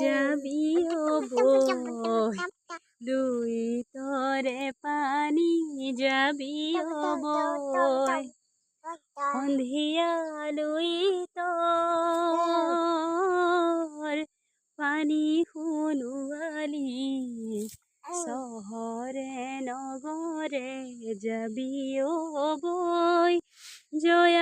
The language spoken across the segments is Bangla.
যাবি বই দুই তরে পানি যাবি বই সন্ধিয়া লুই তোর পানি শুনোৱালি চহৰে নগৰে যাবি বৈ জয়াৰে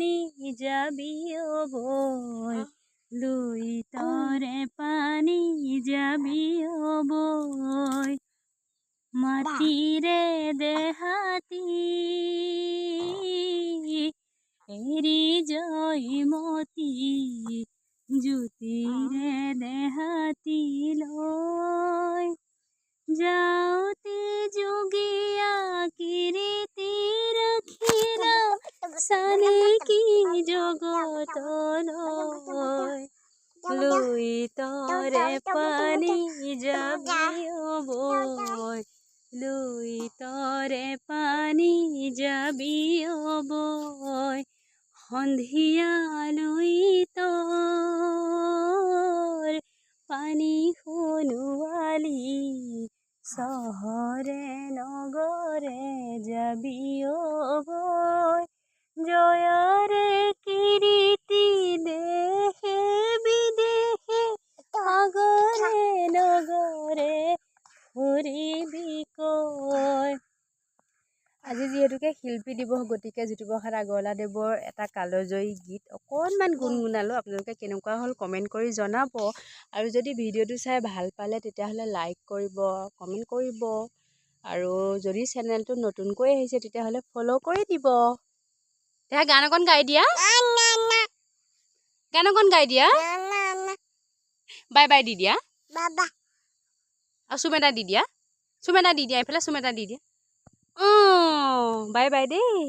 পানী যাবি ও বৈ দুই তৰে পানী যাবি ও বৈ মাটিৰে দেহাতী এৰি জয়মতী জ্যোতিৰে দেহাতী লৈ যাওঁতে যোগীয়া কীৰ্তি ৰাখিলা চানেকি জগতলৈ লুই তৰে পানী যাবি লুই তৰে পানী যাবি ও সন্ধিয়া লুই তৰ পানী শুনোৱালি চহৰে নগৰে যাবি বৈ যিহেতুকে শিল্পী দিৱস গতিকে জ্যোতিপ্ৰসাদ আগৰৱালাদেৱৰ এটা কালজয়ী গীত অকণমান গুণগুণালোঁ আপোনালোকে কেনেকুৱা হ'ল কমেণ্ট কৰি জনাব। আৰু যদি ভিডিঅ'টো চাই ভাল পালে তেতিয়াহ'লে লাইক কৰিব কমেণ্ট কৰিব। আৰু যদি চেনেলটো নতুনকৈ আহিছে তেতিয়াহ'লে ফ'ল' কৰি দিব। এতিয়া গান অকণ গাই দিয়া। গান অকণ গাই দিয়া। বাই বাই দি দিয়া। আৰু চুম এটা দি দিয়া। চুম এটা দি দিয়া এইফালে চুম এটা দি দিয়া। অঁ। বাই বাই দেই